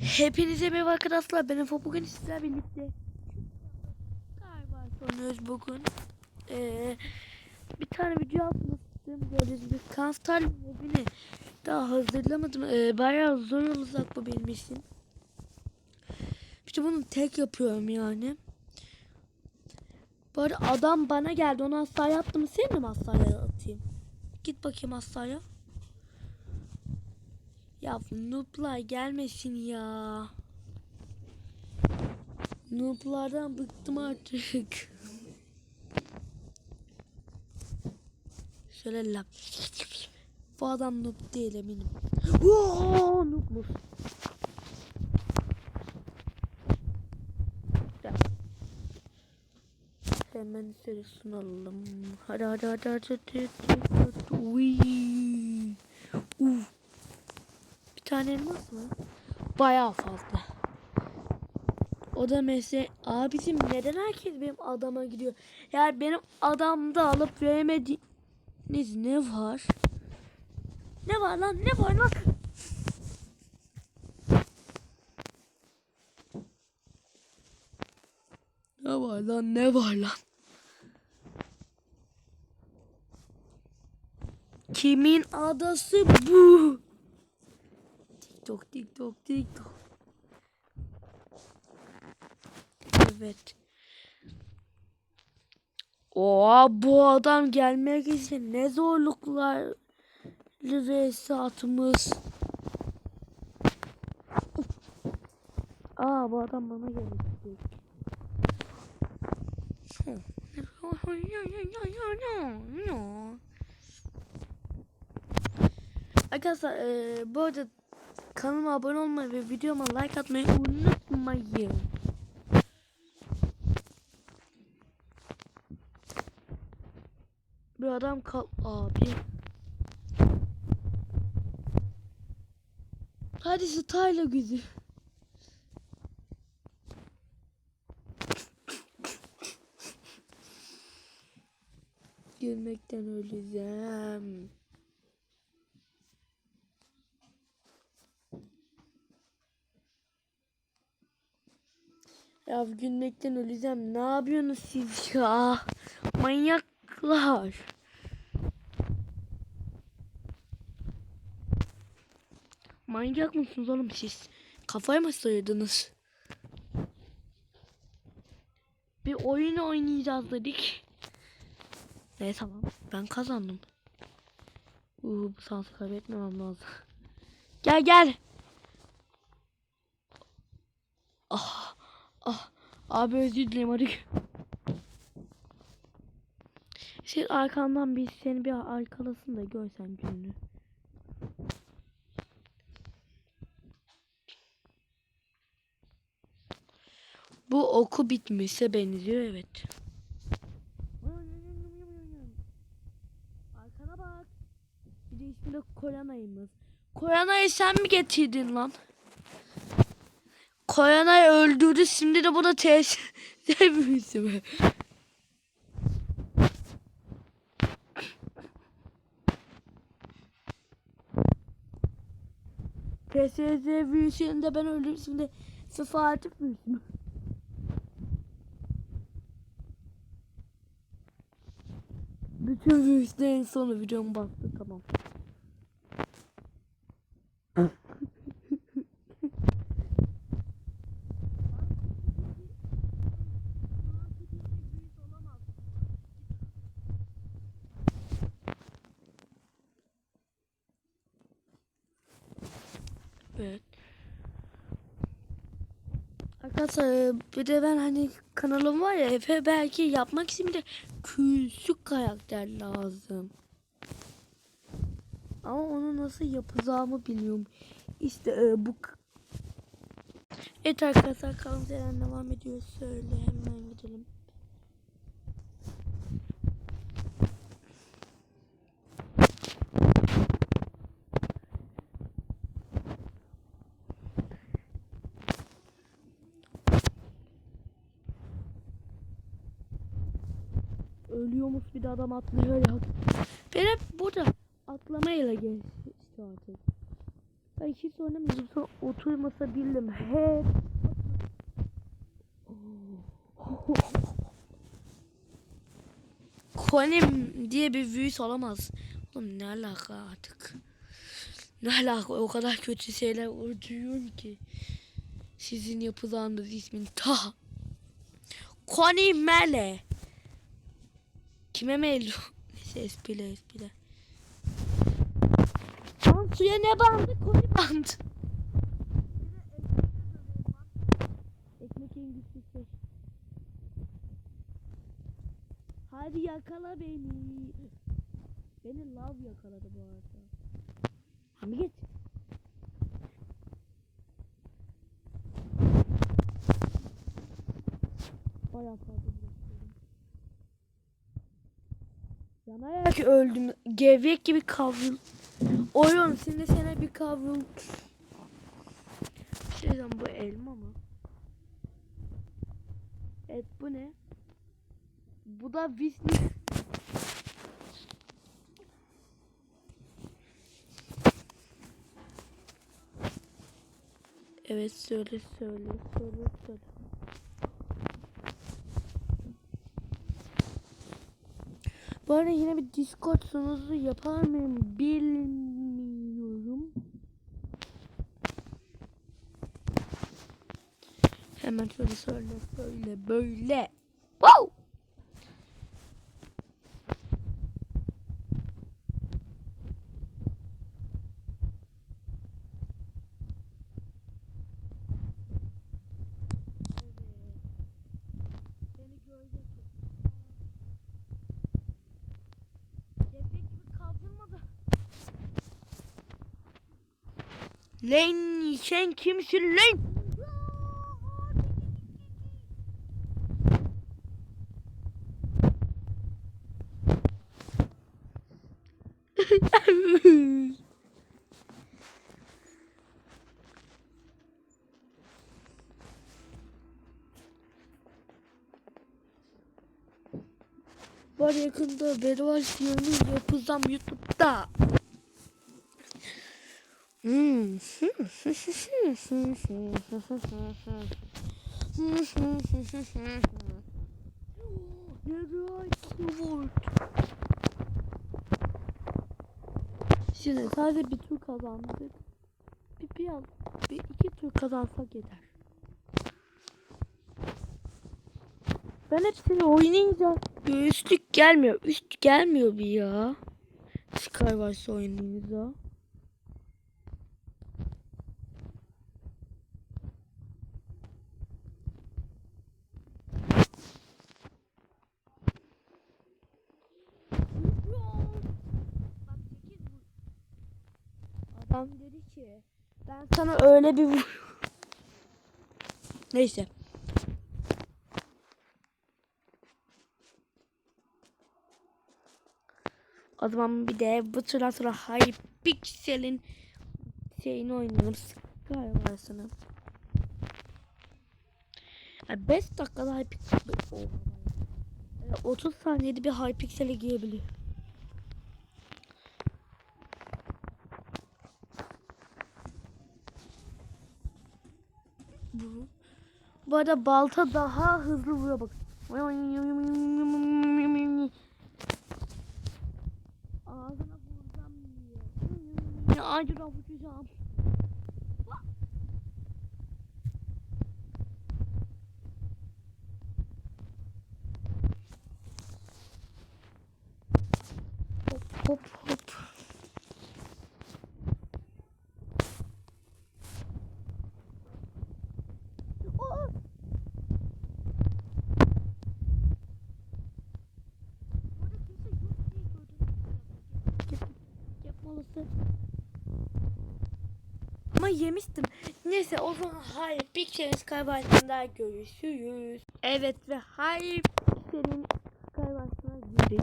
Hepinize merhaba arkadaşlar. Ben Efe bugün sizlerle birlikte galiba sanıyoruz bugün. Ee, bir tane video yapmıştım. Gördüğünüz gibi Kanstar mobini daha hazırlamadım. Ee, bayağı zor olacak bu benim için. İşte bunu tek yapıyorum yani. Arada adam bana geldi. Onu hastaya attım. Sen mi hastaya atayım? Git bakayım hastaya. Ya nooblar gelmesin ya. Nooblardan bıktım artık. Şöyle lap. Bu adam noob değil eminim. Oo, noobmuş. Gel. Hemen sırasını alalım. Hadi hadi hadi hadi. hadi, hadi. Uy. Uf. Bir tane elmas? Bayağı fazla. O da mesela abicim neden herkes benim adama gidiyor? Yani benim adamda alıp veremediğiniz ne var? Ne var lan? Ne var lan? Ne var lan? Ne var lan? Kimin adası bu? TikTok, TikTok, TikTok. Evet. Oha bu adam gelmek için ne zorluklar vs atmış. Aa bu adam bana gelecek. Arkadaşlar eee bu arada kanalıma abone olmayı ve videoma like atmayı unutmayın. Bir adam kal abi. Hadi style güzü. Gülmekten öleceğim. Ya gülmekten öleceğim. Ne yapıyorsunuz siz ya? Manyaklar. Manyak mısınız oğlum siz? Kafayı mı soyadınız? Bir oyun oynayacağız dedik. Ne tamam. Ben kazandım. Uuu bu sansı kaybetmemem lazım. Gel gel. Ah. Abi özür dilerim hadi. Şey arkandan bir seni bir arkalasın da görsen gününü. Bu oku bitmişse benziyor evet. Arkana bak. Bir de ismi de Koranay'ımız. Koranay'ı sen mi getirdin lan? Koranay öldürdü şimdi de buna test büyüsü mü? PSZ büyüsünde ben öldüm şimdi FIFA artık büyüsü mü? Bütün büyüslerin sonu videomu bastı tamam. Evet. Arkadaşlar e, bir de ben hani kanalım var ya Efe belki yapmak için de küçük karakter lazım. Ama onu nasıl yapacağımı bilmiyorum. İşte e, bu Evet arkadaşlar kalın devam ediyor. Söyle hemen gidelim. Bir de adam atlıyor ya. Ben hep burada atlamayla geçti artık. Ben hiç oynamayacağım. Sonra oturmasa bildim. Hep. Konim diye bir virüs olamaz. Oğlum ne alaka artık. Ne alaka o kadar kötü şeyler uyduruyorum ki. Sizin yapılandığınız ismin ta. Koni Mele. Kime mail? Neyse espriler espriler. Lan suya ne bandı? Koni bandı. Ekmek en güçlüsü. Hadi yakala beni. Beni lav yakaladı bu arada. Hadi git. Bayağı fazla Yanarak öldüm. Gevrek gibi kavrul. Oyun şimdi sana bir kavrul. Şeyden bu elma mı? Evet bu ne? Bu da Visni. Evet söyle söyle söyle söyle. Bu arada yine bir Discord sunucu yapar mıyım bilmiyorum. Hemen şöyle söyle söyle böyle. Wow! Beni görecek. Bebek gibi kaldırmadı. Lan sen kimsin lan? Var yakında Bedwars filmi yapacağım YouTube'da. Hmm. Netherite Şimdi sadece bir tur kazandık. Bir, bir, bir iki tur kazansak yeter. Ben hepsini oynayınca üstlük gelmiyor. Üst gelmiyor bir ya. Skywars oynayınca. Adam dedi ki ben sana öyle bir Neyse. O bir de bu turdan sonra Hypixel'in şeyini oynuyoruz. Galiba sana. 5 dakikada Hypixel oh. E, 30 saniyede bir Hypixel'e girebiliyor. Bu. Bu arada balta daha hızlı vuruyor bak. Ağzına vuracağım diye. Ağzına vuracağım. Hop hop hop. Aa! Burada kimse yok diye gördüm. Yap- Yapmalısı. Ama yemiştim. Neyse o zaman hayır. Bir kere Skybase'ında görüşürüz. Evet ve hayır. Senin Skybase'ına girdik.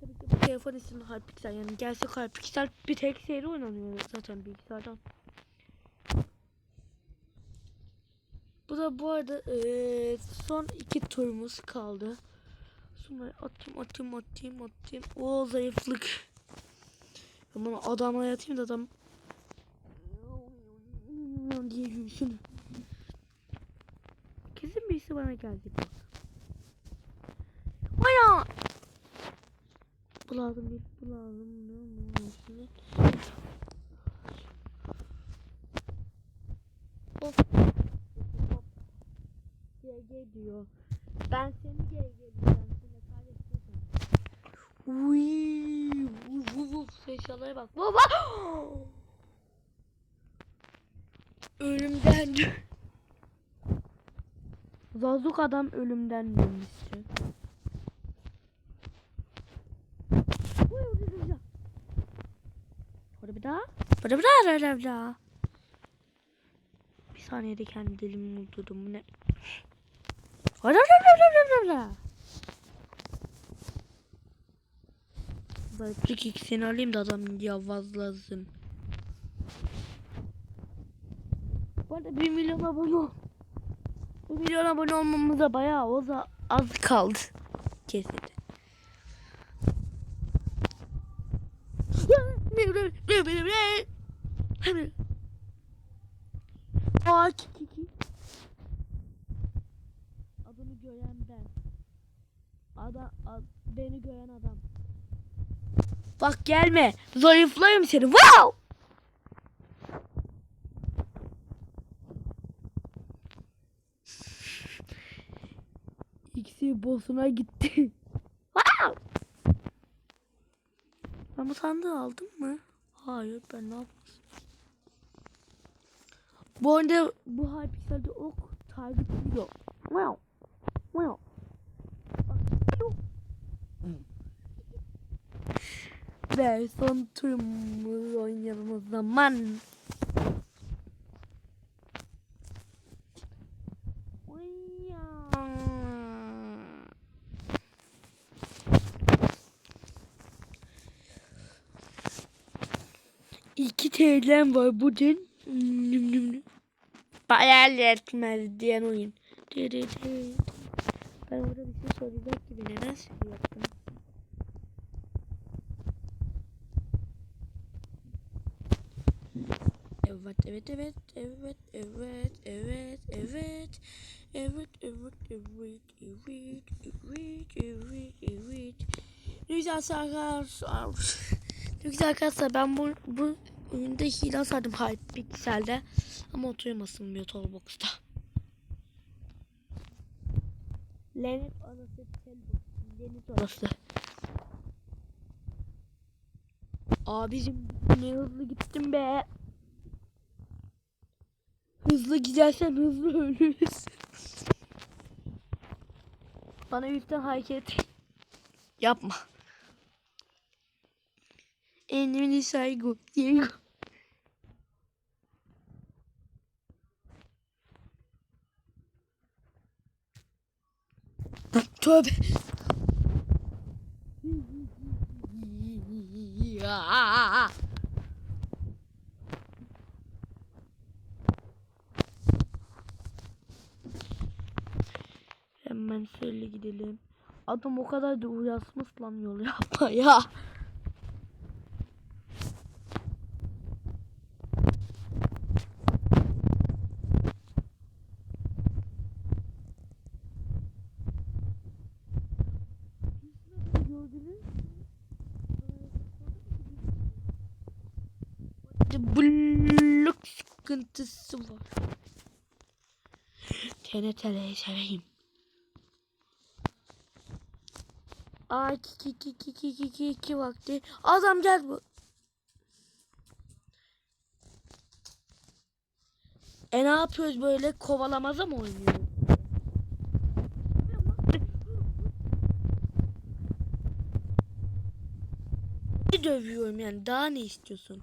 Tabii ki bu telefon ismi Hypixel yani gerçek Hypixel bir tek seri oynanıyor zaten bilgisayardan. Bu da bu arada eee, son iki turumuz kaldı. Şunları atayım atayım atayım atayım. O zayıflık. Ben bunu adama yatayım da adam diye yürüsün. Kesin birisi bana gelecek. Bana. Bu lazım bir bu lazım. Ne? Of. GG diyor. Ben seni GG diyeceğim. Uy, vuf bak. Baba. ölümden. Lazuk adam ölümden dönmüştü. Bıra bıra. Bıra bıra bıra bıra. Bir saniyede kendi dilimi unutuldum. Bu ne? Zayıflık ikisini alayım da adam yavazlasın. Bu arada 1 milyon abone ol. 1 milyon abone olmamıza bayağı o da az kaldı. Kesildi. Aa ki ki. Adını gören ben. Adam, ad, beni gören adam. Bak gelme. Zayıflayayım seni. Wow! İkisi boss'una gitti. wow! Ben bu sandığı aldım mı? Hayır ben ne yaptım? Bu arada bu Hypixel'de ok target yok. Wow. Bak, yok. Ve son turumuz oynayalım o zaman. İki TL'm var bugün. Nüm nüm nüm. Hayal etmez diyen oyun. Ben orada bir şey soracak gibi neden şey Evet, evet, evet, evet, evet, evet, evet, evet, evet, evet, evet, evet, evet, evet. Ne güzel arkadaşlar. Ne güzel arkadaşlar ben bu, bu oyunda hile sardım Hypixel'de. Ama oturmasın Mutol Box'ta. Lanet orası, Lanet orası. Abicim ne hızlı gittim be. Hızlı gidersen hızlı ölürüz. Bana yüzden hareket yapma. Endimini saygı. Saygı. Tövbe. Ya. Hemen şöyle gidelim. Adam o kadar da uyasmış lan yol yapma ya. Gördünüz Bulluk sıkıntısı var. TNT'leri seveyim. Aa ki ki ki ki ki ki ki vakti. Adam gel bu. E ne yapıyoruz böyle kovalamaza mı oynuyoruz? dövüyorum yani daha ne istiyorsun?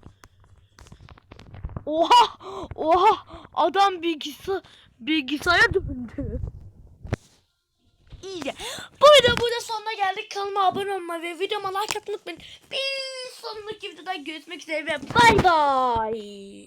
Oha! Oha! Adam bilgisa bilgisayara döndü. İyice. Burada burada sonuna geldik. Kanalıma abone olmayı ve videoma like atmayı unutmayın. Bir sonraki videoda görüşmek üzere ve bay bay.